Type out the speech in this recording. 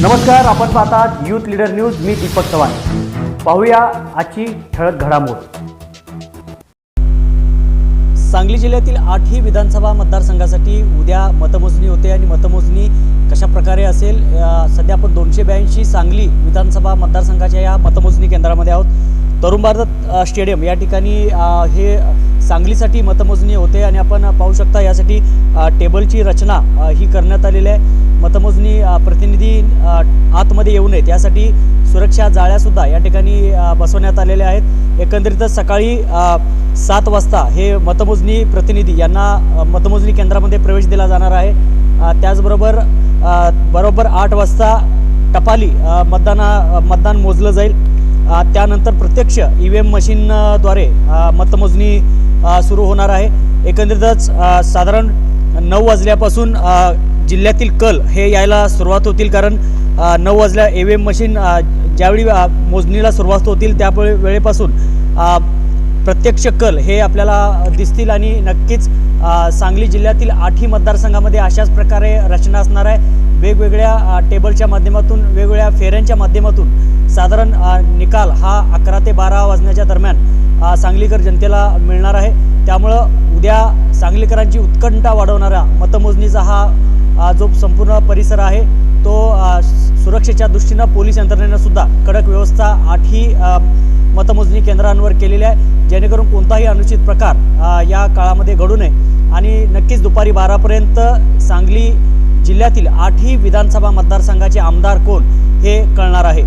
नमस्कार आपण पाहतात यूथ लीडर न्यूज मी दीपक चव्हाण. पाहूया आजची ठळक घडामोड. सांगली जिल्ह्यातील आठही विधानसभा मतदारसंघासाठी उद्या मतमोजणी होते आणि मतमोजणी कशा प्रकारे असेल सध्या आपण दोनशे ब्याऐंशी सांगली विधानसभा मतदारसंघाच्या या मतमोजणी केंद्रामध्ये आहोत. तरुण भारत स्टेडियम या ठिकाणी हे सांगलीसाठी मतमोजणी होते आणि आपण पाहू शकता यासाठी टेबलची रचना ही करण्यात आलेली आहे. मतमोजणी प्रतिनिधी आतमध्ये येऊ नयेत. यासाठी सुरक्षा जाळ्यासुद्धा या ठिकाणी बसवण्यात आलेल्या आहेत. एकंदरीतच सकाळी सात वाजता हे मतमोजणी प्रतिनिधी यांना मतमोजणी केंद्रामध्ये प्रवेश दिला जाणार आहे. त्याचबरोबर बरोबर आठ वाजता टपाली मतदाना मतदान मोजलं जाईल. त्यानंतर प्रत्यक्ष ई व्ही एम मशीनद्वारे मतमोजणी सुरू होणार आहे. एकंदरीतच साधारण नऊ वाजल्यापासून जिल्ह्यातील कल हे यायला सुरुवात होतील कारण नऊ वाजल्या ए व्ही एम मशीन ज्यावेळी मोजणीला सुरुवात होतील त्या वेळेपासून प्रत्यक्ष कल हे आपल्याला दिसतील आणि नक्कीच सांगली जिल्ह्यातील आठही मतदारसंघामध्ये अशाच प्रकारे रचना असणार आहे. वेगवेगळ्या टेबलच्या माध्यमातून वेगवेगळ्या फेऱ्यांच्या माध्यमातून साधारण निकाल हा अकरा ते बारा वाजण्याच्या दरम्यान सांगलीकर जनतेला मिळणार आहे. त्यामुळं उद्या सांगलीकरांची उत्कंठा वाढवणारा मतमोजणीचा हा जो संपूर्ण परिसर आहे तो सुरक्षेच्या दृष्टीनं पोलीस यंत्रणेनंसुद्धा कडक व्यवस्था आठही मतमोजणी केंद्रांवर केलेली आहे. जेणेकरून कोणताही अनुचित प्रकार या काळामध्ये घडू नये. आणि नक्कीच दुपारी बारापर्यंत सांगली जिल्ह्यातील आठही विधानसभा मतदारसंघाचे आमदार कोण हे कळणार आहे.